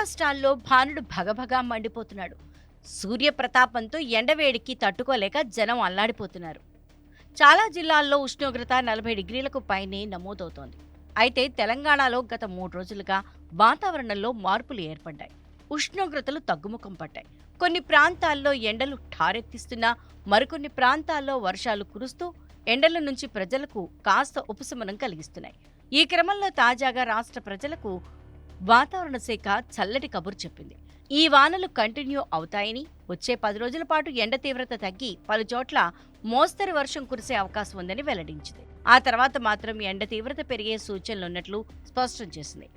రాష్ట్రాల్లో భానుడు భగభగా మండిపోతున్నాడు. సూర్యప్రతాపంతో ఎండవేడికి తట్టుకోలేక జనం అల్లాడిపోతున్నారు. చాలా జిల్లాల్లో ఉష్ణోగ్రత నలభై డిగ్రీలకు పైనే నమోదవుతోంది. అయితే తెలంగాణలో గత మూడు రోజులుగా వాతావరణంలో మార్పులు ఏర్పడ్డాయి. ఉష్ణోగ్రతలు తగ్గుముఖం పట్టాయి కొన్ని ప్రాంతాల్లో ఎండలు ఠారెత్తిస్తున్నా మరికొన్ని ప్రాంతాల్లో వర్షాలు కురుస్తూ ఎండల నుంచి ప్రజలకు కాస్త ఉపశమనం కలిగిస్తున్నాయి. ఈ క్రమంలో తాజాగా రాష్ట్ర ప్రజలకు వాతావరణ శాఖ చల్లటి కబురు చెప్పింది. ఈ వానలు కంటిన్యూ అవుతాయని వచ్చే పది రోజుల పాటు ఎండ తీవ్రత తగ్గి పలు చోట్ల మోస్తరు వర్షం కురిసే అవకాశం ఉందని వెల్లడించింది. ఆ తర్వాత మాత్రం ఎండ తీవ్రత పెరిగే సూచనలున్నట్లు స్పష్టం చేసింది.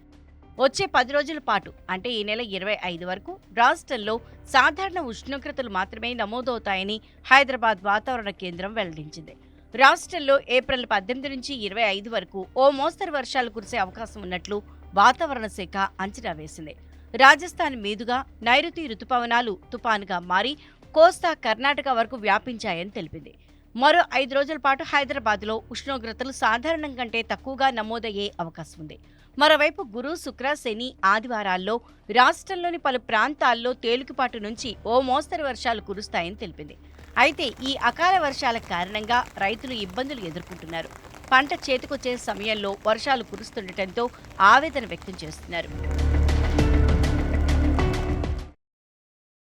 వచ్చే పది రోజుల పాటు అంటే ఈ నెల ఇరవై ఐదు వరకు రాష్ట్రంలో సాధారణ ఉష్ణోగ్రతలు మాత్రమే నమోదవుతాయని హైదరాబాద్ వాతావరణ కేంద్రం వెల్లడించింది. రాష్ట్రంలో ఏప్రిల్ పద్దెనిమిది నుంచి ఇరవై ఐదు వరకు ఓ మోస్తరు వర్షాలు కురిసే అవకాశం ఉన్నట్లు వాతావరణ శాఖ అంచనా వేసింది. రాజస్థాన్ మీదుగా నైరుతి రుతుపవనాలు తుపానుగా మారి కోస్తా కర్ణాటక వరకు వ్యాపించాయని తెలిపింది. మరో ఐదు రోజుల పాటు హైదరాబాద్లో ఉష్ణోగ్రతలు సాధారణం కంటే తక్కువగా నమోదయ్యే అవకాశం ఉంది. మరోవైపు గురు శుక్ర శని ఆదివారాల్లో రాష్ట్రంలోని పలు ప్రాంతాల్లో తేలికపాటు నుంచి ఓ మోస్తరు వర్షాలు కురుస్తాయని తెలిపింది. అయితే ఈ అకాల వర్షాల కారణంగా రైతులు ఇబ్బందులు ఎదుర్కొంటున్నారు. పంట చేతికొచ్చే సమయంలో వర్షాలు కురుస్తుండటంతో ఆవేదన వ్యక్తం చేస్తున్నారు.